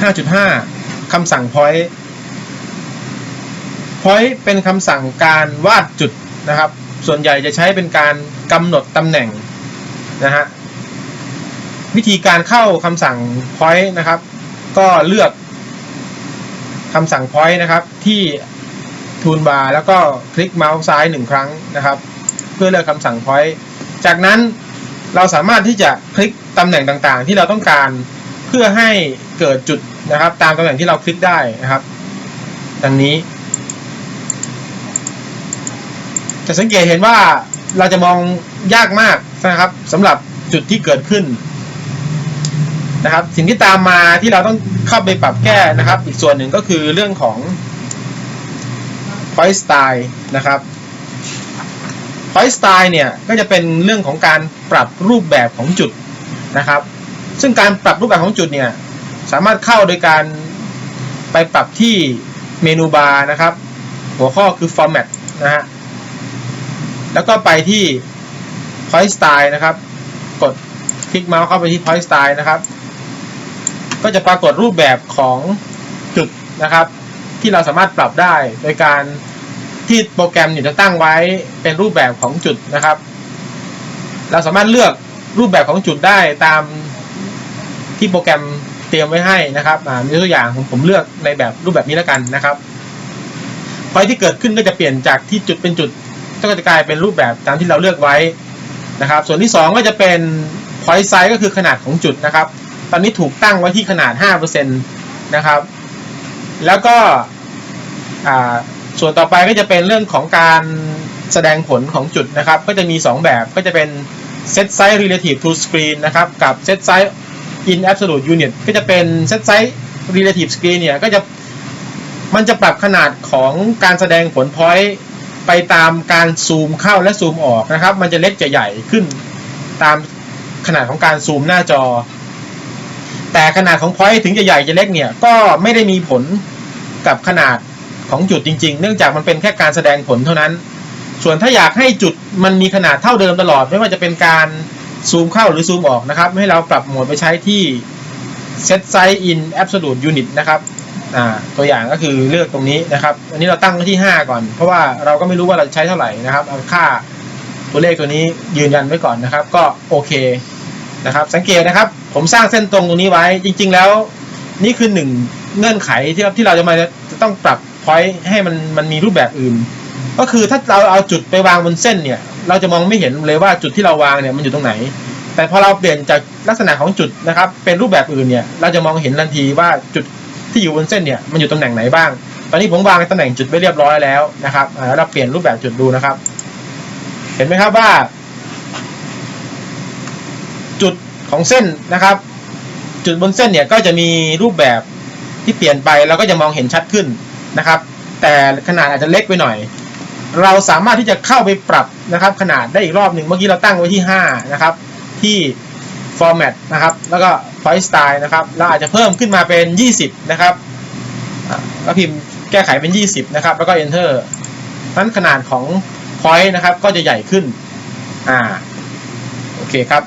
5.5 คำสั่ง point point เป็นคำสั่งการวาดจุดนะครับ ส่วนใหญ่จะใช้เป็นการกำหนดตำแหน่งนะฮะ วิธีการเข้าคำสั่ง point นะครับ ก็เลือกคำสั่ง point นะครับ ที่ทูลบาร์แล้วก็คลิกเมาส์ซ้ายหนึ่งครั้งนะครับ เพื่อเลือกคำสั่ง point จากนั้นเราสามารถที่จะคลิกตำแหน่งต่างๆ ที่เราต้องการ เพื่อให้เกิดจุดนะครับ ตามตำแหน่งที่เราคลิกได้นะครับ ดังนี้ จะสังเกตเห็นว่าเราจะมองยากมากนะครับสำหรับจุดที่เกิดขึ้นนะครับ สิ่งที่ตามมาที่เราต้องเข้าไปปรับแก้นะครับ อีกส่วนหนึ่งก็คือเรื่องของ point style นะครับ point style เนี่ยก็จะเป็นเรื่องของการปรับรูปแบบของจุดนะครับ ซึ่งการปรับรูปแบบของจุดเนี่ย สามารถเข้าโดยการไปปรับที่เมนูบาร์นะครับ หัวข้อคือ format นะฮะ แล้วก็ไปที่ point style นะครับ กดคลิกเมาส์เข้าไปที่ point style นะครับ ก็จะปรากฏรูปแบบของจุดนะครับ ที่เราสามารถปรับได้โดยการที่โปรแกรมเนี่ยจะตั้งไว้เป็นรูปแบบของจุดนะครับ เราสามารถเลือกรูปแบบของจุดได้ตาม ที่โปรแกรมเตรียมไว้ให้นะครับอ่ามีตัวอย่างผมผมเลือกในแบบรูปแบบนี้แล้วกันนะครับพอยที่เกิดขึ้นก็จะเปลี่ยนจากที่จุดเป็นจุดก็จะกลายเป็นรูปแบบตามที่เราเลือกไว้นะครับ ส่วนที่ 2 ก็จะเป็น point size ก็คือขนาดของจุดนะครับ ตอนนี้ถูกตั้งไว้ที่ขนาด 5%นะครับ แล้วก็ส่วนต่อไปก็จะเป็นเรื่องของการแสดงผลของจุดนะครับ ก็จะมี 2 แบบก็จะเป็น set size relative to screen นะครับ กับ set size in absolute unit ก็จะเป็น set size relative screen เนี่ยก็จะมันจะปรับขนาดของการแสดงผล point ไปตามการซูมเข้าและซูมออกนะครับ มันจะเล็กจะใหญ่ขึ้นตามขนาดของการซูมหน้าจอ แต่ขนาดของ point ถึงจะใหญ่จะเล็กเนี่ยก็ไม่ได้มีผลกับขนาดของจุดจริง ๆ เนื่องจากมันเป็นแค่การแสดงผลเท่านั้น ส่วนถ้าอยากให้จุดมันมีขนาดเท่าเดิมตลอด ไม่ว่าจะเป็นการ ซูมเข้าหรือซูมออกนะครับ ให้เราปรับโหมดไปใช้ที่ set size in absolute unit นะครับตัวอย่างก็คือเลือกตรงนี้นะครับ อันนี้เราตั้งไว้ที่ 5 ก่อน เพราะว่าเราก็ไม่รู้ว่าเราจะใช้เท่าไหร่นะครับเอาค่าตัวเลขตัวนี้ยืนยันไว้ก่อนนะครับ ก็โอเคนะครับ สังเกตนะครับ ผมสร้างเส้นตรงตรงนี้ไว้ จริง ๆ แล้ว นี่คือหนึ่งเงื่อนไขที่ที่เราจะมาจะต้องปรับพอยต์ให้มันมันมีรูปแบบอื่น ก็คือถ้าเราเอาจุดไปวางบนเส้นเนี่ย เราจะมองไม่เห็นเลยว่าจุดที่เราวางเนี่ยมันอยู่ตรงไหน แต่พอเราเปลี่ยนจากลักษณะของจุดนะครับ เป็นรูปแบบอื่นเนี่ย เราจะมองเห็นทันทีว่าจุดที่อยู่บนเส้นเนี่ยมันอยู่ตำแหน่งไหนบ้าง ตอนนี้ผมวางตำแหน่งจุดไว้เรียบร้อยแล้วนะครับแล้วเราเปลี่ยนรูปแบบจุดดูนะครับ เห็นไหมครับว่า จุดของเส้นนะครับ จุดบนเส้นเนี่ยก็จะมีรูปแบบที่เปลี่ยนไปเราก็จะมองเห็นชัดขึ้นนะครับ แต่ขนาดอาจจะเล็กไปหน่อย เราสามารถที่จะเข้าไปปรับนะครับขนาดได้อีกรอบหนึ่งเมื่อกี้เราตั้งไว้ที่5นะครับที่ format นะครับ แล้วก็ point style นะครับ เราอาจจะเพิ่มขึ้นมาเป็น 20 นะครับก็พิมพ์แก้ไขเป็น 20 นะครับ แล้วก็ enter นั้นขนาดของ point นะครับ ก็จะใหญ่ขึ้น อ่า โอเคครับ